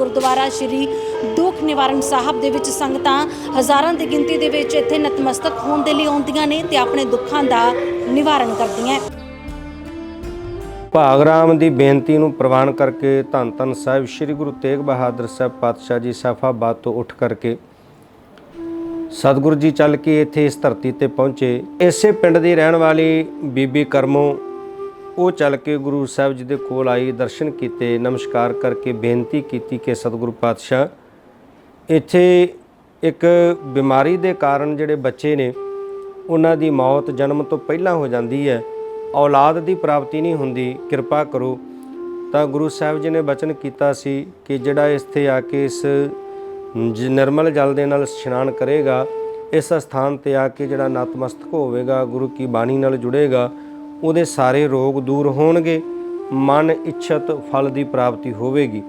ਗੁਰਦੁਆਰਾ ਸ਼੍ਰੀ ਦੁੱਖ ਨਿਵਾਰਨ ਸਾਹਿਬ ਦੇ ਵਿੱਚ ਸੰਗਤਾਂ ਹਜ਼ਾਰਾਂ ਦੀ ਗਿਣਤੀ ਦੇ ਵਿੱਚ ਇੱਥੇ ਨਤਮਸਤਕ ਹੋਣ ਦੇ ਲਈ ਆਉਂਦੀਆਂ ਨੇ ਤੇ ਆਪਣੇ ਦੁੱਖਾਂ ਦਾ ਨਿਵਾਰਨ ਕਰਦੀਆਂ ਹੈ। ਭਾਗ ਰਾਮ ਦੀ ਬੇਨਤੀ ਨੂੰ ਪ੍ਰਵਾਨ ਕਰਕੇ ਧੰਨ ਧੰਨ ਸਾਹਿਬ ਸ੍ਰੀ ਗੁਰੂ ਤੇਗ ਬਹਾਦਰ ਸਾਹਿਬ ਪਾਤਸ਼ਾਹ ਜੀ ਸਫ਼ਾ ਸਫਾਬਾਦ ਤੋਂ ਉੱਠ ਕਰਕੇ ਸਤਿਗੁਰੂ ਜੀ ਚੱਲ ਕੇ ਇੱਥੇ ਇਸ ਧਰਤੀ ਤੇ ਪਹੁੰਚੇ। ਇਸੇ ਪਿੰਡ ਦੀ ਰਹਿਣ ਵਾਲੀ ਬੀਬੀ ਕਰਮੋ ਉਹ ਚੱਲ ਕੇ ਗੁਰੂ ਸਾਹਿਬ ਜੀ ਦੇ ਕੋਲ ਆਈ, ਦਰਸ਼ਨ ਕੀਤੇ, ਨਮਸਕਾਰ ਕਰਕੇ ਬੇਨਤੀ ਕੀਤੀ ਕਿ ਸਤਿਗੁਰੂ ਪਾਤਸ਼ਾਹ, ਇੱਥੇ ਇੱਕ ਬਿਮਾਰੀ ਦੇ ਕਾਰਨ ਜਿਹੜੇ ਬੱਚੇ ਨੇ, ਉਹਨਾਂ ਦੀ ਮੌਤ ਜਨਮ ਤੋਂ ਪਹਿਲਾਂ ਹੋ ਜਾਂਦੀ ਹੈ, ਔਲਾਦ ਦੀ ਪ੍ਰਾਪਤੀ ਨਹੀਂ ਹੁੰਦੀ, ਕਿਰਪਾ ਕਰੋ। ਤਾਂ ਗੁਰੂ ਸਾਹਿਬ ਜੀ ਨੇ ਬਚਨ ਕੀਤਾ ਸੀ ਕਿ ਜਿਹੜਾ ਇੱਥੇ ਆ ਕੇ ਇਸ ਜ- ਨਿਰਮਲ ਜਲ ਦੇ ਨਾਲ ਇਸ਼ਨਾਨ ਕਰੇਗਾ, ਇਸ ਸਥਾਨ ਤੇ ਆ ਕੇ ਜਿਹੜਾ ਨਤਮਸਤਕ ਹੋਵੇਗਾ, ਗੁਰੂ ਕੀ ਬਾਣੀ ਨਾਲ ਜੁੜੇਗਾ ਉਹਦੇ ਸਾਰੇ ਰੋਗ ਦੂਰ ਹੋਣਗੇ। ਮਨ ਇੱਛਤ ਫਲ ਦੀ ਪ੍ਰਾਪਤੀ ਹੋਵੇਗੀ।